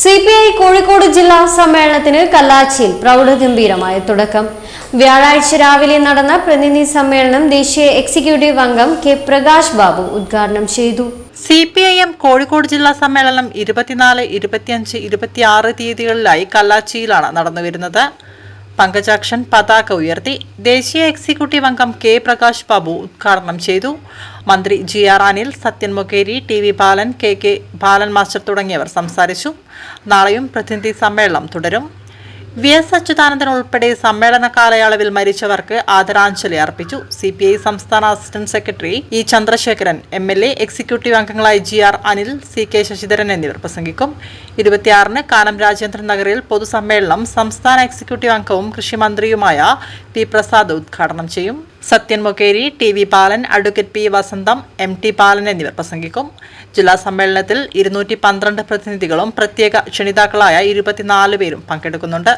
C P I Kozhikode ജില്ലാ സമ്മേളനത്തിന് കല്ലാച്ചിയിൽ പ്രൗഢഗംഭീരമായ തുടക്കം. വ്യാഴാഴ്ച രാവിലെ നടന്ന പ്രതിനിധി സമ്മേളനം ദേശീയ എക്സിക്യൂട്ടീവ് അംഗം കെ പ്രകാശ് ബാബു ഉദ്ഘാടനം ചെയ്തു. C P I M Kozhikode ജില്ലാ സമ്മേളനം ഇരുപത്തിനാല് ഇരുപത്തിയഞ്ച് ഇരുപത്തിയാറ് തീയതികളിലായി കല്ലാച്ചിയിലാണ് നടന്നുവരുന്നത്. പങ്കജാക്ഷൻ പതാക ഉയർത്തി ദേശീയ എക്സിക്യൂട്ടീവ് അംഗം കെ പ്രകാശ് ബാബു ഉദ്ഘാടനം ചെയ്തു. മന്ത്രി G R Anil Sathyan Mokeri T V Balan K K Balan master തുടങ്ങിയവർ സംസാരിച്ചു. നാളെയും പ്രതിനിധി സമ്മേളനം തുടരും. വി എസ് അച്യുതാനന്ദൻ ഉൾപ്പെടെ സമ്മേളന കാലയളവിൽ മരിച്ചവർക്ക് ആദരാഞ്ജലി അർപ്പിച്ചു. സി പി ഐ സംസ്ഥാന assistant secretary E Chandrasekharan M L A executive അംഗങ്ങളായ G R Anil C K Sasidharan എന്നിവർ പ്രസംഗിക്കും. ഇരുപത്തിയാറിന് കാനം രാജേന്ദ്രൻ നഗറിൽ പൊതുസമ്മേളനം സംസ്ഥാന എക്സിക്യൂട്ടീവ് അംഗവും കൃഷിമന്ത്രിയുമായ പി പ്രസാദ് ഉദ്ഘാടനം ചെയ്യും. Sathyan Mokeri T V Balan advocate P Vasantham M T Balan എന്നിവർ പ്രസംഗിക്കും. ജില്ലാ സമ്മേളനത്തിൽ ഇരുന്നൂറ്റി പന്ത്രണ്ട് പ്രതിനിധികളും പ്രത്യേക ക്ഷണിതാക്കളായ ഇരുപത്തിനാല് പേരും പങ്കെടുക്കുന്നുണ്ട്.